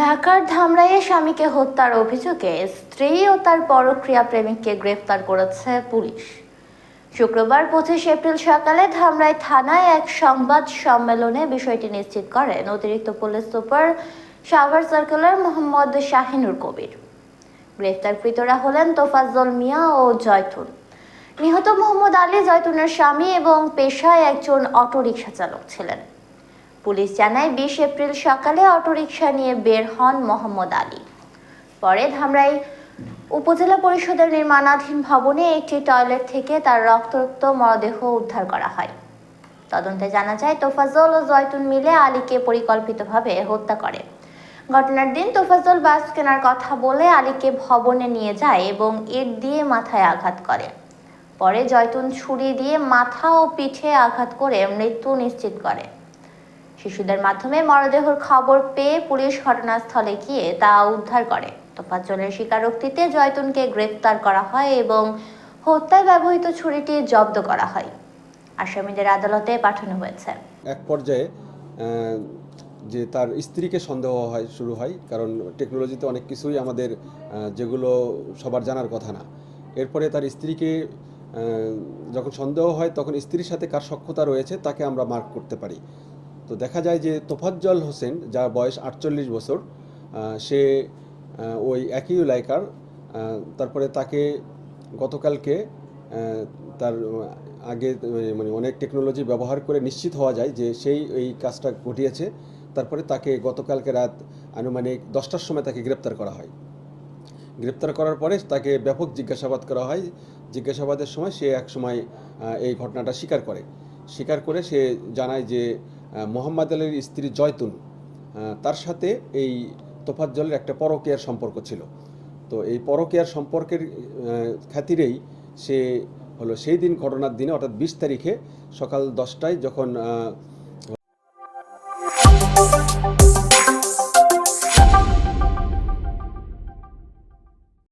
ঢাকার ধামরাইয়ে স্বামীকে হত্যার অভিযোগে স্ত্রী ও তার পরক্রিয়া প্রেমিককে গ্রেফতার করেছে পুলিশ। শুক্রবার পঁচিশ এপ্রিল সকালে ধামরাই থানায় এক সংবাদ সম্মেলনে বিষয়টি নিশ্চিত করেন অতিরিক্ত পুলিশ সুপার সাভার সার্কেলার মোহাম্মদ শাহিনুর কবির। গ্রেফতারকৃতরা হলেন তোফাজ্জল মিয়া ও জয়তুন। নিহত মোহাম্মদ আলী, জয়তুনের স্বামী এবং পেশায় একজন অটোরিকশা চালক ছিলেন। পুলিশ জানায়, বিশ এপ্রিল সকালে অটোরিকশা নিয়ে বের হন মোহাম্মদ আলী। পরে ধামরাই উপজেলা পরিষদের নির্মাণাধীন ভবনে একটি টয়লেট থেকে তার রক্তাক্ত মরদেহ উদ্ধার করা হয়। তদন্তে জানা যায় তোফাজল ও জয়তুন মিলে আলীকে পরিকল্পিতভাবে হত্যা করে। ঘটনার দিন তোফাজল বাস কেনার কথা বলে আলীকে ভবনে নিয়ে যায় এবং ইট দিয়ে মাথায় আঘাত করে। পরে জয়তুন ছুরি দিয়ে মাথা ও পিঠে আঘাত করে মৃত্যু নিশ্চিত করে। শিশুদের মাধ্যমে মরদেহর খবর পেয়ে পুলিশ ঘটনাস্থলে গিয়ে তা উদ্ধার করে। তোফাজ্জলের স্বীকারোক্তিতে জয়তুনকে গ্রেফতার করা হয় এবং হত্যায় ব্যবহৃত ছুরিটি জব্দ করা হয়। আসামিদের আদালতে পাঠানো হয়েছে। এক পর্যায়ে যে তার স্ত্রীকে সন্দেহ হয়, শুরু হয়, কারণ টেকনোলজিতে অনেক কিছুই আমাদের যেগুলো সবার জানার কথা না। এরপরে তার স্ত্রীকে যখন সন্দেহ হয়, তখন স্ত্রীর সাথে কার সক্ষতা রয়েছে, তাকে আমরা মার্ক করতে পারি। তো দেখা যায় যে তোফাজ্জল হোসেন যার বয়স আটচল্লিশ বছর সে ওই একই আহ, তারপরে তাকে গতকালকে তার আগে মানে অনেক টেকনোলজি ব্যবহার করে নিশ্চিত হওয়া যায় যে সেই এই কাজটা ঘটিয়েছে। তারপরে তাকে গতকালকে রাত আনুমানিক দশটার সময় তাকে গ্রেপ্তার করা হয়। গ্রেপ্তার করার পরে তাকে ব্যাপক জিজ্ঞাসাবাদ করা হয়। জিজ্ঞাসাবাদের সময় সে এক সময় এই ঘটনাটা স্বীকার করে। স্বীকার করে সে জানায় যে মোহাম্মদ আলীর স্ত্রী জয়তুন তার সাথে এই তোফাজ্জলের একটা পরকীয়ার সম্পর্ক ছিল। তো এই পরকীয়ার সম্পর্কের খাতিরেই সে হলো সেই দিন ঘটনার দিনে, অর্থাৎ বিশ তারিখে সকাল দশটায় যখন